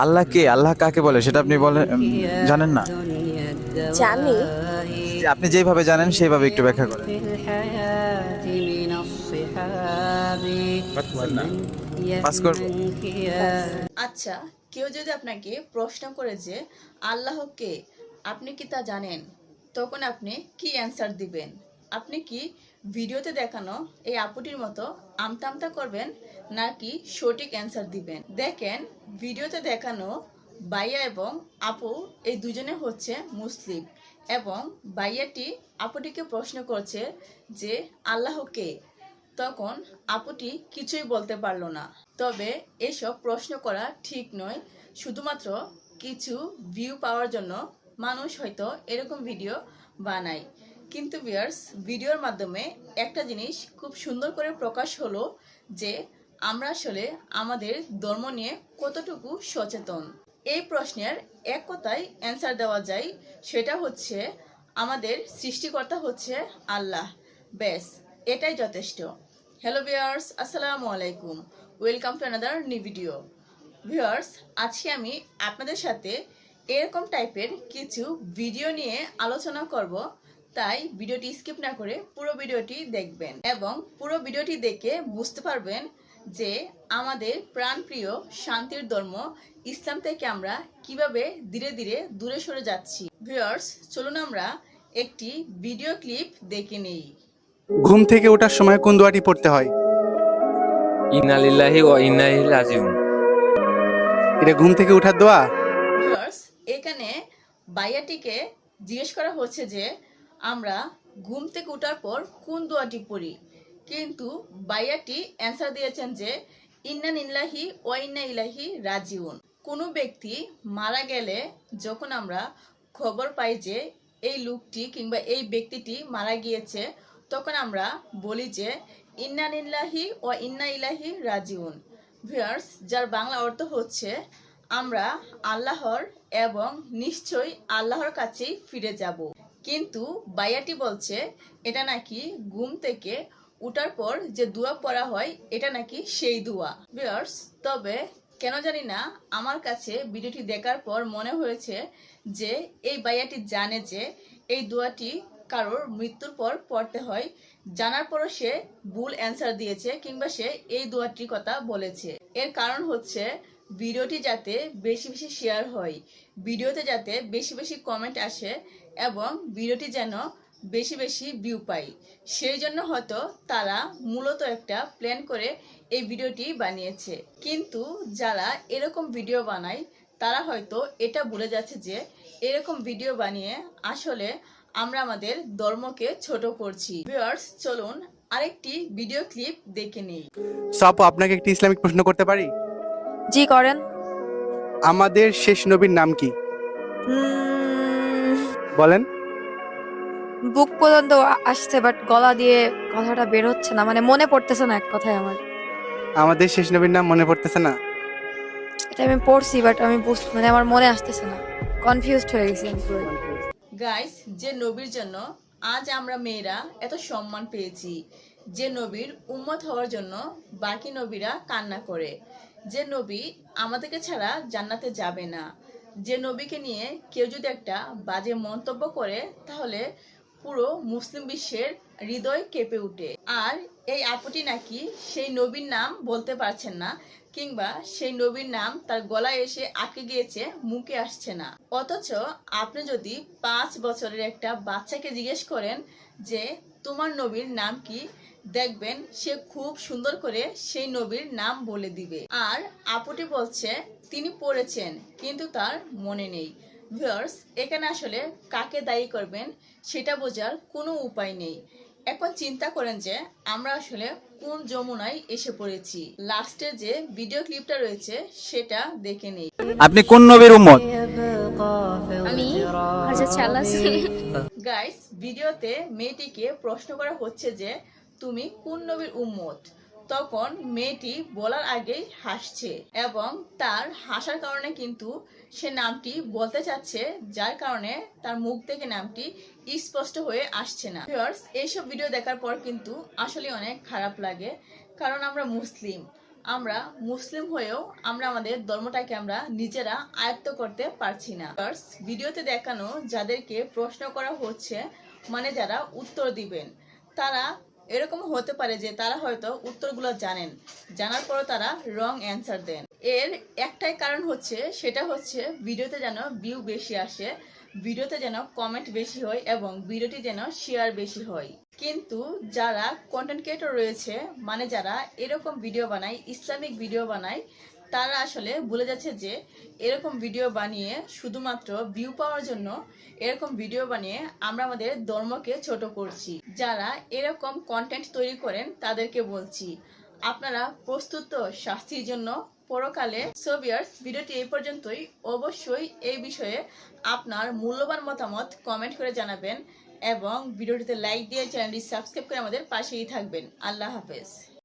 আল্লাহ কে আল্লাহ কাকে বলে সেটা আপনি বলেন জানেন না? জানি। আপনি যেভাবে জানেন সেইভাবে একটু ব্যাখ্যা করেন? আচ্ছা কেউ যদি আপনাকে প্রশ্ন করে যে আল্লাহ কে আপনি কি তা জানেন তখন আপনি কি অ্যান্সার দিবেন? আপনি কি ভিডিওতে দেখানো এই আপুটির মতো আমতা আমতা করবেন নাকি সঠিক অ্যান্সার দিবেন? দেখেন, ভিডিওতে দেখানো বাইয়া এবং আপু এই দুজনে হচ্ছে মুসলিম এবং বাইয়াটি আপুটিকে প্রশ্ন করছে যে, আল্লাহ কে? তখন আপুটি কিছুই বলতে পারল না। তবে এসব প্রশ্ন করা ঠিক নয়, শুধুমাত্র কিছু ভিউ পাওয়ার জন্য মানুষ হয়তো এরকম ভিডিও বানায়। কিন্তু ভিউয়ার্স ভিডিওর মাধ্যমে একটা জিনিস খুব সুন্দর করে প্রকাশ হলো যে আমরা আসলে আমাদের ধর্ম নিয়ে কতটুকু সচেতন। এই প্রশ্নের এক কথায় অ্যান্সার দেওয়া যায়, সেটা হচ্ছে আমাদের সৃষ্টিকর্তা হচ্ছে আল্লাহ। ব্যাস, এটাই যথেষ্ট। হ্যালো ভিউয়ার্স আসসালামু আলাইকুম। Welcome to another new video viewers আজকে আমি আপনাদের সাথে এরকম টাইপের কিছু ভিডিও নিয়ে আলোচনা করব তাই ভিডিওটি স্কিপ না করে পুরো ভিডিওটি দেখবেন এবং পুরো ভিডিওটি দেখে বুঝতে পারবেন যে আমাদের প্রাণপ্রিয় শান্তির ধর্ম ইসলাম থেকে আমরা কীভাবে ধীরে ধীরে দূরে সরে যাচ্ছি। ভিউয়ার্স চলুন আমরা একটি ভিডিও ক্লিপ দেখে নেই। ঘুম থেকে ওঠার সময় কোন দোয়াটি পড়তে হয়। ইনালিল্লাহি ও ইন্নাইহি রাজিউন। এটা ঘুম থেকে ওঠার দোয়া? ভিউয়ার্স এখানে বাইয়াটিকে জিজ্ঞেস করা হচ্ছে যে আমরা ঘুম থেকে ওঠার পর কোন দোয়াটি পড়ি? কিন্তু বাইয়াটি অ্যান্সার দিয়েছেন যে ইন্নান ইল্লাহি ও ইন্না ইলাহি রাজিউন। কোনো ব্যক্তি মারা গেলে যখন আমরা খবর পাই যে, এই লোকটি কিংবা এই ব্যক্তিটি মারা গিয়েছে, তখন আমরা বলি যে ইন্নান ইল্লাহি ও ইন্না ইলাহি রাজিউন। ভিউয়ার্স, যার বাংলা অর্থ হচ্ছে, আমরা আল্লাহর এবং নিশ্চয়ই আল্লাহর কাছেই ফিরে যাব। কিন্তু বাইয়াটি বলছে, এটা নাকি ঘুম থেকে উঠার পর যে দোয়া পড়া হয়, এটা নাকি সেই দোয়া। ভিউয়ার্স, তবে কেন জানি না, আমার কাছে ভিডিওটি দেখার পর মনে হয়েছে যে এই বাইয়াটি জানে যে এই দোয়াটি কারোর মৃত্যুর পর পড়তে হয়। জানার পরও সে ভুল অ্যান্সার দিয়েছে কিংবা সে এই দোয়াটির কথা বলেছে। এর কারণ হচ্ছে ভিডিওটি যাতে বেশি বেশি শেয়ার হয়, ভিডিওতে যাতে বেশি বেশি কমেন্ট আসে এবং ভিডিওটি যেন বেশি বেশি ভিউ পাই সেই জন্য হয়তো তারা মূলত একটা প্ল্যান করে এই ভিডিওটি বানিয়েছে। কিন্তু যারা এরকম ভিডিও বানায়, তারা হয়তো এটা ভুলে যাচ্ছে যে এরকম ভিডিও বানিয়ে আসলে আমরা আমাদের ধর্মকে ছোট করছি। ভিউয়ার্স চলুন আরেকটি ভিডিও ক্লিপ দেখে নিই। সো আপু, আপনাকে একটি ইসলামিক প্রশ্ন করতে পারি? জি করেন। আমাদের শেষ নবীর নাম কি? বলেন। বুক পর্যন্ত আসছে বাট গলা দিয়ে কথাটা বের হচ্ছে না। মানে মনে পড়তেছে না এক কথায় আমার। আমাদের শেষ নবীর নাম মনে পড়তেছে না? এটা আমি পড়ছি বাট আমি বুঝ মানে আমার মনে আসতেছে না। কনফিউজড হয়ে গেছি আমি পুরো গাইস যে নবীর জন্য আজ আমরা মেয়েরা এত সম্মান পেয়েছি। যে নবীর উম্মত হওয়ার জন্য বাকি নবীরা কান্না করে। যে নবী আমাদেরকে ছাড়া জান্নাতে যাবে না। যে নবীকে নিয়ে কেউ যদি একটা বাজে মন্তব্য করে, তাহলে পুরো মুসলিম বিশ্বের হৃদয় কেঁপে উঠে। আর এই আপুটি নাকি সেই নবীর নাম বলতে পারছেন না, কিংবা সেই নবীর নাম তার গলায় এসে আঁকে গিয়েছে, মুখে আসছে না। অথচ আপনি যদি পাঁচ বছরের একটা বাচ্চাকে জিজ্ঞেস করেন যে, তোমার নবীর নাম কি? দেখবেন সে খুব সুন্দর করে সেই নবীর নাম বলে দিবে। আর আপুটি বলছে তিনি পড়েছেন কিন্তু তার মনে নেই। ভিউয়ার্স এখানে আসলে কাকে দায়ী করবেন সেটা বোঝার কোনো উপায় নেই। এখন চিন্তা করেন যে আমরা আসলে কোন যমুনায় এসে পড়েছি। লাস্টে যে ভিডিও ক্লিপটা রয়েছে সেটা দেখে নেই। আপনি কোন নবীর উম্মত? আমি গাইস ভিডিওতে মেয়েটিকে প্রশ্ন করা হচ্ছে যে তুমি কোন নবীর উম্মত? তখন মেয়েটি বলার আগেই হাসছে এবং তার হাসার কারণে কিন্তু সে নামটি বলতে চাচ্ছে, যার কারণে তার মুখ থেকে নামটি স্পষ্ট হয়ে আসছে না। ভিউয়ার্স এইসব ভিডিও দেখার পর কিন্তু আসলে অনেক খারাপ লাগে, কারণ আমরা মুসলিম। আমরা মুসলিম হয়েও আমরা আমাদের ধর্মটাকে আমরা নিজেরা আয়ত্ত করতে পারছি না। ভিডিওতে দেখানো যাদেরকে প্রশ্ন করা হচ্ছে মানে যারা উত্তর দিবেন, তারা এরকম হতে পারে যে তারা হয়তো উত্তরগুলো জানেন। জানার পরও তারা রং অ্যান্সার দেন। এর একটাই কারণ হচ্ছে, সেটা হচ্ছে ভিডিওতে যেন ভিউ বেশি আসে, ভিডিওতে যেন কমেন্ট বেশি হয় এবং ভিডিওটি যেন শেয়ার বেশি হয়। কিন্তু যারা কন্টেন্ট ক্রিয়েটর রয়েছে মানে যারা এরকম ভিডিও বানায়, ইসলামিক ভিডিও বানায় তারা আসলে ভুলে যাচ্ছে যে, এরকম ভিডিও বানিয়ে শুধুমাত্র ভিউ পাওয়ার জন্য এরকম ভিডিও বানিয়ে আমরা আমাদের ধর্মকে ছোট করছি। যারা এরকম কন্টেন্ট তৈরি করেন, তাদেরকে বলছি, আপনারা প্রস্তুত শাস্তির জন্য? পরকালে সোভিয়ার্স ভিডিওটি এই পর্যন্তই। অবশ্যই এই বিষয়ে আপনার মূল্যবান মতামত কমেন্ট করে জানাবেন এবং ভিডিওটিতে লাইক দিয়ে চ্যানেলটি সাবস্ক্রাইব করে আমাদের পাশেই থাকবেন। আল্লাহ হাফেজ।